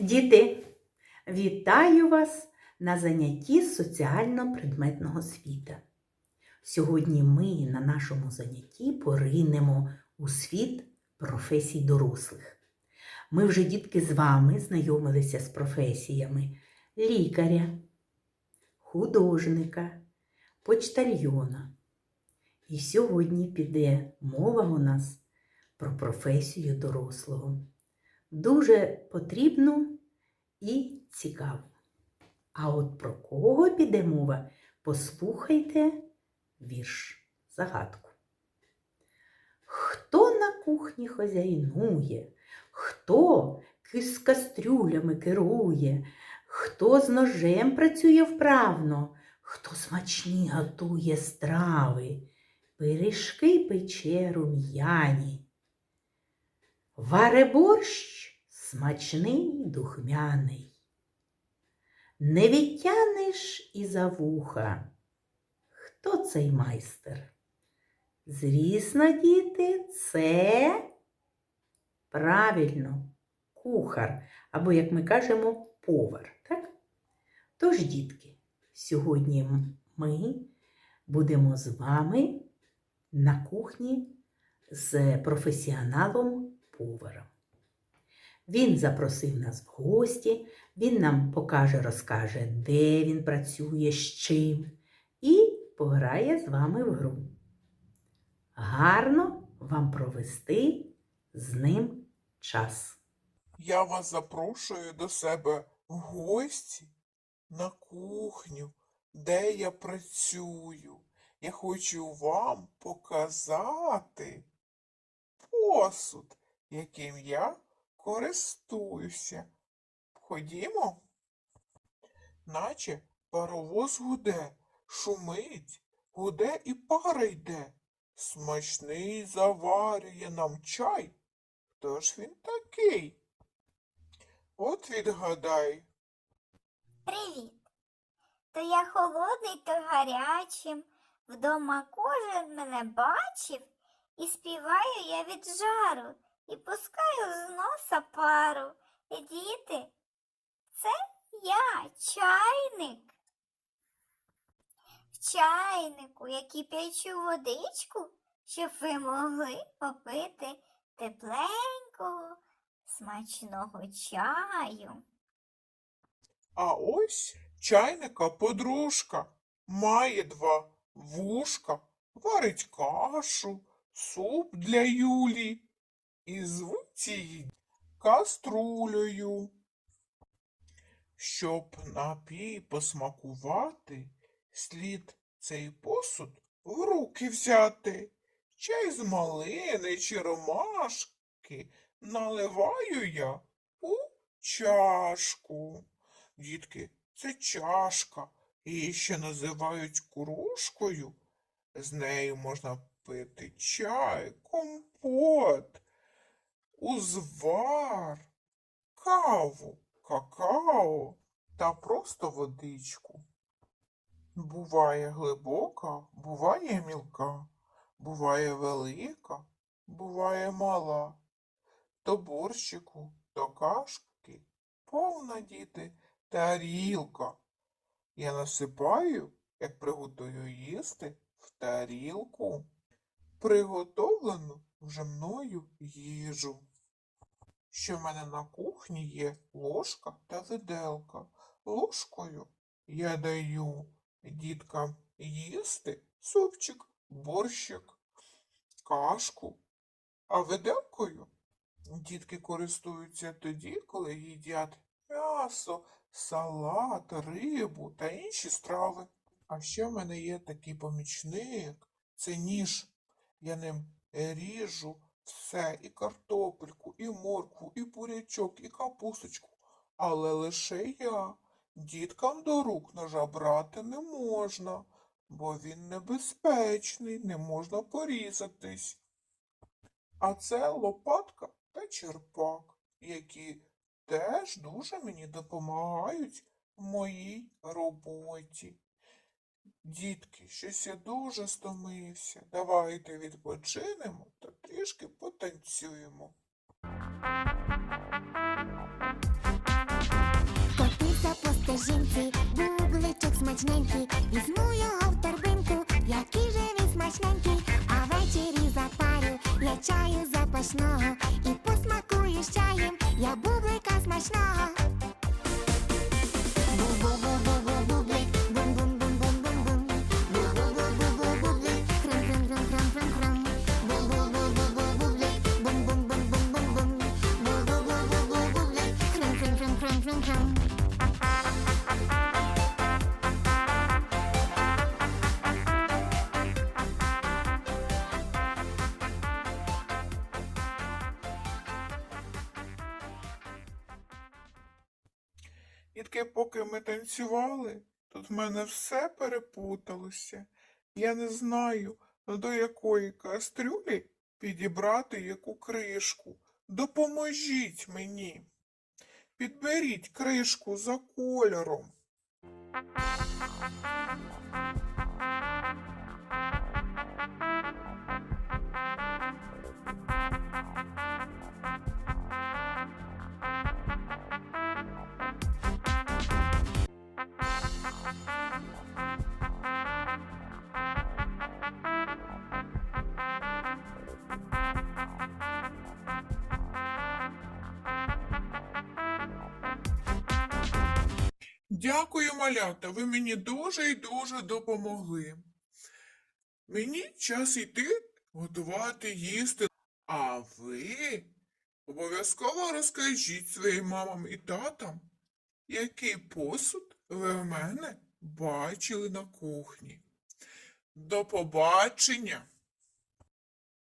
Діти, вітаю вас на занятті соціально-предметного світа. Сьогодні ми на нашому занятті поринемо у світ професій дорослих. Ми вже, дітки, з вами знайомилися з професіями лікаря, художника, почтальйона. І сьогодні піде мова у нас про професію дорослого. Дуже потрібну і цікаву. А от про кого піде мова, послухайте вірш, загадку. Хто на кухні хазяйнує, хто з кастрюлями керує, хто з ножем працює вправно, хто смачні готує страви, пиріжки пече рум'яні. Варе борщ смачний духмяний. Не відтянеш і за вуха. Хто цей майстер? Звісно, діти, це правильно кухар, або, як ми кажемо, повар. Так? Тож, дітки, сьогодні ми будемо з вами на кухні з професіоналом поваром. Він запросив нас в гості, він нам покаже, розкаже, де він працює, з чим, і пограє з вами в гру. Гарно вам провести з ним час. Я вас запрошую до себе в гості на кухню, де я працюю. Я хочу вам показати посуд, яким я користуюся. Ходімо, наче паровоз гуде, шумить, гуде і пара йде. Смачний заварює нам чай. Хто ж він такий? От відгадай. Привіт! То я холодний, то гарячим. Вдома кожен мене бачив, і співаю я від жару, і пускаю з носа пару. Діти, це я, чайник. В чайнику я кип'ячу водичку, щоб ви могли попити тепленького, смачного чаю. А ось чайника подружка має два вушка, варить кашу, суп для Юлі і звуть її каструлею. Щоб напій посмакувати, слід цей посуд в руки взяти. Чай з малини чи ромашки наливаю я у чашку. Дітки, це чашка, її ще називають кружкою. З нею можна пити чай, компот, узвар, каву, какао та просто водичку. Буває глибока, буває мілка, буває велика, буває мала. То борщику, то кашки, повна діти тарілка. Я насипаю, як приготую їсти, в тарілку, приготовлену вже мною їжу. Що в мене на кухні є ложка та виделка. Ложкою я даю діткам їсти супчик, борщик, кашку, а виделкою дітки користуються тоді, коли їдять м'ясо, салат, рибу та інші страви. А ще в мене є такий помічник, це ніж. Я ним ріжу все, і картопельку, і моркву, і бурячок, і капусточку. Але лише я. Діткам до рук ножа брати не можна, бо він небезпечний, не можна порізатись. А це лопатка та черпак, які теж дуже мені допомагають в моїй роботі. Дітки, щось я дуже стомився. Давайте відпочинемо та трішки потанцюємо. стежинці, бубличок смачненький, візьму його в торбинку, який же він смачненький, І таке, поки ми танцювали, тут в мене все перепуталося. Я не знаю, до якої кастрюлі підібрати яку кришку. Допоможіть мені. Підберіть кришку за кольором. Дякую, малята, ви мені дуже і дуже допомогли. Мені час йти готувати їсти. А ви обов'язково розкажіть своїм мамам і татам, який посуд ви в мене бачили на кухні. До побачення!